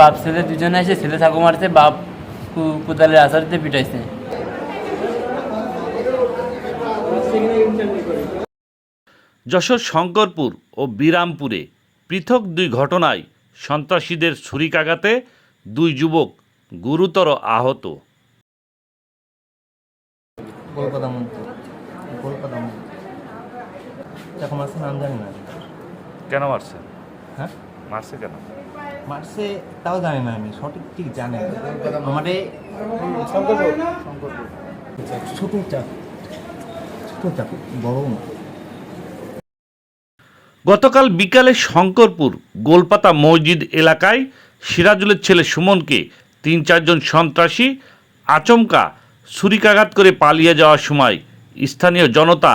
বাপ ছেলে দুজনে এসে ছেলে ছাগো মারছে বাপ কোদালের আসারিতে পিটাইছে। যশোর শঙ্করপুর ও বিরামপুরে পৃথক দুই ঘটনায় সন্ত্রাসীদের ছুরিকাঘাতে দুই যুবক গুরুতর আহত। কলকাতা মন্ত্রী কলকাতা মন্ত্রী। এখন আছে নাম জানি না। কেন মারছে হ্যাঁ? মারছে কেন? মারছে তাও জানি না আমি সঠিক ঠিক জানি না। আমারে ছোট চাপ ছোট চাপ বড় না। গতকাল বিকালে শঙ্করপুর গোলপাতা মসজিদ এলাকায় সিরাজুলের ছেলে সুমনকে তিন চারজন সন্ত্রাসী আচমকা ছুরিকাঘাত করে পালিয়ে যাওয়ার সময় স্থানীয় জনতা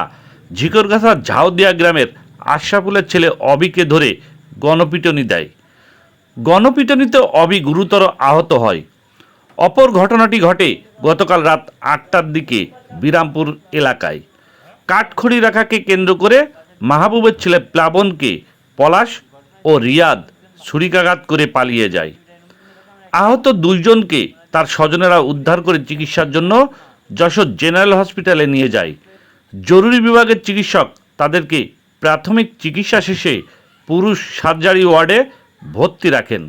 ঝিকরগাছা ঝাউদিয়া গ্রামের আশরাফুলের ছেলে অবিকে ধরে গণপিটনি দেয়। গণপিটনিতে অবি গুরুতর আহত হয়। অপর ঘটনাটি ঘটে গতকাল রাত আটটার দিকে বিরামপুর এলাকায়। কাঠখড়ি রাখাকে কেন্দ্র করে মাহবুবের ছেলে প্লাবনকে পলাশ ও রিয়াদ ছুরিকাঘাত করে পালিয়ে যায়। আহত দুইজনকে তার স্বজনেরা উদ্ধার করে চিকিৎসার জন্য যশোর জেনারেল হসপিটালে নিয়ে যায়। জরুরি বিভাগের চিকিৎসক তাদেরকে প্রাথমিক চিকিৎসা শেষে পুরুষ সার্জারি ওয়ার্ডে ভর্তি রাখেন।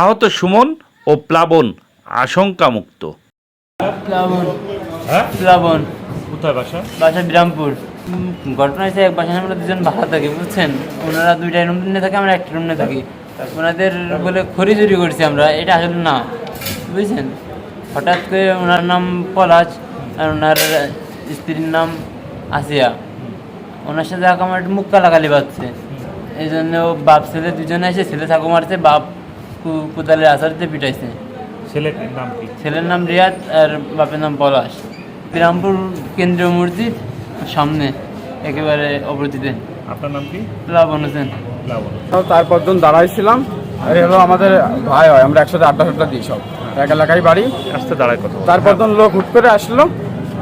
আহত সুমন ও প্লাবন আশঙ্কামুক্ত। প্লাবন। হ্যাঁ? প্লাবন। কোথায় বাসা? বাসা বিরামপুর। ঘটনা হয়েছে এক বাসায় আমরা দুজন ভাড়া থাকি বুঝছেন? ওনারা দুইটা রুম নিয়ে থাকে আমরা একটা রুম নিয়ে থাকি। ওনাদের বলে খড়ি চুরি করছি আমরা এটা আসলে না বুঝছেন? হঠাৎ করে ওনার নাম পলাশ আর ওনার স্ত্রীর নাম আসিয়া ওনার সাথে আমার একটু মুখ কালাকালি পাচ্ছে এই জন্য ও বাপ ছেলে দুজনে এসে ছেলে ছাগো মারছে বাপ কু- কোদালের আসারিতে পিটাইছে। ছেলের নাম কি? ছেলের নাম রিয়াদ আর বাপের নাম পলাশ। বিরামপুর কেন্দ্রীয় মসজিদ সামনে একেবারে অপরদিতে আপনার নাম কি? হোসেন তারপর দাঁড়াইছিলাম। এই হলো আমাদের ভাই হয় আমরা একসাথে আড্ডা ফাড্ডা দিই সব। এক এলাকায় বাড়ি। আসতে দাঁড়ায় কথা তারপর লোক হুট করে আসলো।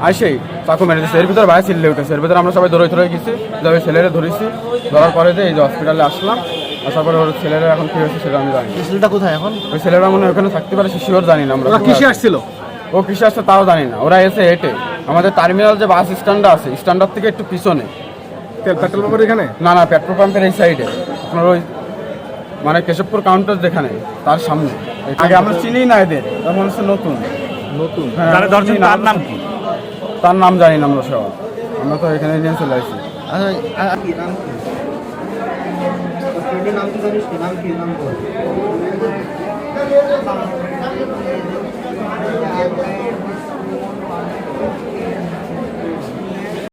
আসেই। চাকু মেরে দিচ্ছে এর ভিতরে ভাই চিল্লে উঠেছে। এর ভিতরে আমরা সবাই ধরে ধরে গেছি। যাবে ছেলেরা ধরেছি। ধরার পরে যে এই যে হসপিটালে আসলাম আসার পরে ওর ছেলেরা এখন কি হয়েছে সেটা আমি জানি। ছেলেটা কোথায় এখন? ওই ছেলেরা মনে ওখানে থাকতে পারে সে শিওর জানি না আমরা কিসে আসছিল? ও কিসে আসছে তাও জানি না। ওরা এসে হেঁটে। আমাদের টার্মিনাল যে বাস স্ট্যান্ড আছে স্ট্যান্ডার থেকে একটু পিছনে। পেট্রোল পাম্পের এখানে? না না পেট্রোল পাম্পের এই সাইডে আপনার ওই মানে কেশবপুর কাউন্টার যেখানে তার সামনে। আগে আমরা চিনি না এদের। তার মনে হচ্ছে নতুন। নতুন। হ্যাঁ, তার নাম কি? তার নাম জানি না আমরা সব। আমরা তো এখানে নিয়ে চলে আসি। নাম কি নাম